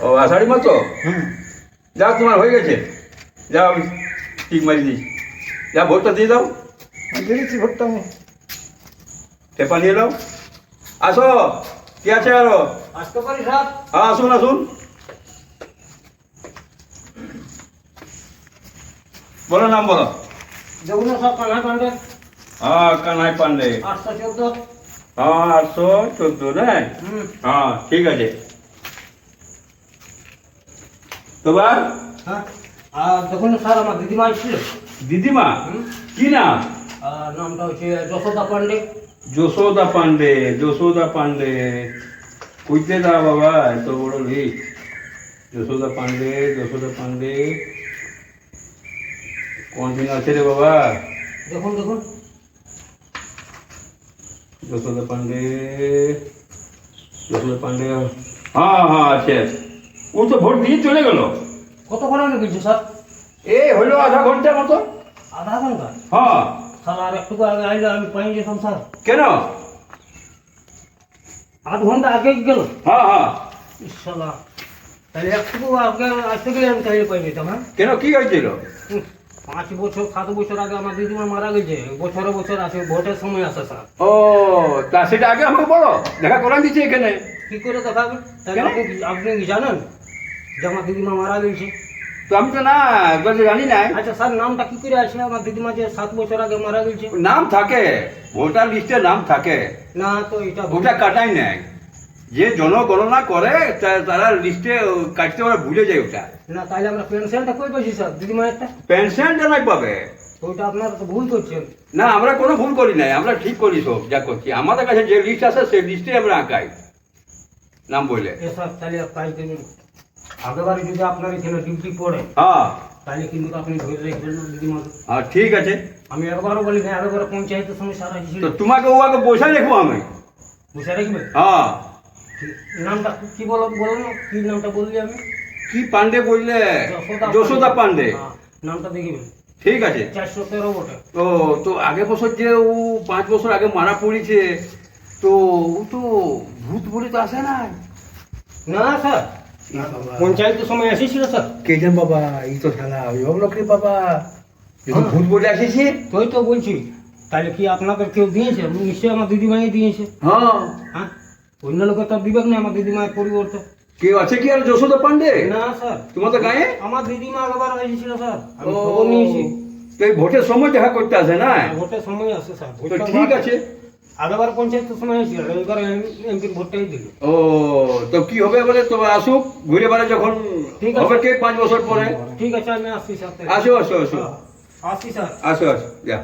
ও আষাঢ়ি মাস তো? যা তোমার হয়ে গেছে। যাও আমি টিক মারি দিই। যা ভোটটা দিয়ে দাও। দিয়ে দিচ্ছি ভোটটা আমি। টেপা নিয়ে নাও। আসো কি আছে আরও? আসতে পারি হ্যাঁ আসুন আসুন। বলো নাম বলো। দেখুন সব কানা পান্ডে। হ্যাঁ কানাই পান্ডে। আটশো চোদ্দ। হ্যাঁ আটশো চোদ্দ না হুম। হ্যাঁ ঠিক আছে। তোমার? হ্যাঁ। আর দেখুন স্যার আমার দিদিমা ছিল দিদিমা? কি নাম? নামটা হচ্ছে যশোদা পান্ডে যশোদা পান্ডে যশোদা পান্ডে কইতে দা বাবা এত বড় লিস্ট যশোদা পান্ডে যশোদা পান্ডে কোন দিন আছে রে বাবা? দেখুন দেখুন। যশোদা পান্ডে যশোদা পান্ডে হ্যাঁ হ্যাঁ আছে। ও তো ভোট দিয়ে চলে গেল। কত করে গেছে স্যার? এই হলো আধা ঘণ্টার মতো। আধা ঘণ্টা? হ্যাঁ। স্যার আর একটু আগে আইলে আমি পাই যেতাম স্যার। কেন? আধ ঘণ্টা আগে গেল। হ্যাঁ হ্যাঁ। ইনশাল্লাহ। তাহলে একটু আগে আসতে গেলে আমি তাহলে পাই যেতাম হ্যাঁ? কেন কি হয়েছিল? পাঁচ বছর সাত বছর আগে আমার দিদিমা মারা গেছে। বছরে বছর আছে ভোটের সময় আসে স্যার। ও তা সেটা আগে আমাকে বলো। দেখা করান দিচ্ছে এখানে। কি করে? আপনি আপনি কি জানেন? যে আমার দিদিমা মারা গেছে। তো আমি তো না একবার জানি না। আচ্ছা স্যার নামটা কি করে আছে আমার দিদিমা যে সাত বছর আগে মারা গেছে। নাম থাকে ভোটার লিস্টে নাম থাকে। না তো এটা। ওটা কাটাই নেয়। যে জনগণনা করে তারা লিস্টে কাটতে ওরা ভুলে যায় ওটা। না তাহলে আমরা পেনশনটা কই পাইছি স্যার? দিদিমা একটা? পেনশন জানাই পাবে। ওইটা আপনারা তো ভুল করছেন। না আমরা কোনো ভুল করি নাই আমরা ঠিক করি সব যা করছি। আমাদের কাছে যে লিস্ট আছে সেই লিস্টে আমরা আঁকাই। নাম বললে এ স্যার তাহলে কাজ আগেবারে যদি আপনার এখানে ডিউটি পড়ে হ্যাঁ। তাহলে কিন্তু আপনি ধরে রাখবেন দিদিমাকে হ্যাঁ ঠিক আছে। আমি একবারও বলি না একবার পঞ্চায়েতের সঙ্গে সারা তো তোমাকে ও আগে বসাই রাখব আমি। বুঝে রাখবেন হ্যাঁ। নামটা কি বলো বলো না কি নামটা বললি আমি? কি পান্ডে বললে? যশোদা পান্ডে। হ্যাঁ, নামটা দেখিবেন ঠিক আছে। চারশো তেরো বটে ও তো আগে বছর যে ও পাঁচ বছর আগে মারা পড়েছে তো ও তো ভূত বলে তো আসে না না স্যার। পঞ্চায়েতের সময় এসেছিল স্যার। কে জান বাবা এই তো রে বাবা। যখন ভূত বলে তোই তো বলছি তাহলে কি আপনাদের কেউ দিয়েছে? নিশ্চয়ই আমার দিদিমাই দিয়েছে। হ্যাঁ। হ্যাঁ? অন্য লোকের তো দিবেক না আমার দিদিমায়ের পরিবর্তে। কেউ আছে কি আর যশোদা পান্ডে না স্যার। তোমাদের গায়ে? আমার দিদিমা একবার এসেছিল স্যার। আমি খবর নিয়েছি। তো এই ভোটের সময় দেখা করতে আসে না? ভোটের সময় আসে স্যার। ঠিক আছে। আগেবার পঞ্চায়েতের সময় এসেছিল এবার এমপির ভোটটাই দিল ও তো কি হবে বলে তো আসুক ঘুরে বেড়া যখন ঠিক আছে। হবে কে পাঁচ বছর পরে ঠিক আছে আমি আসছি স্যার আসো আসো আসো আসছি স্যার আসো আসো যা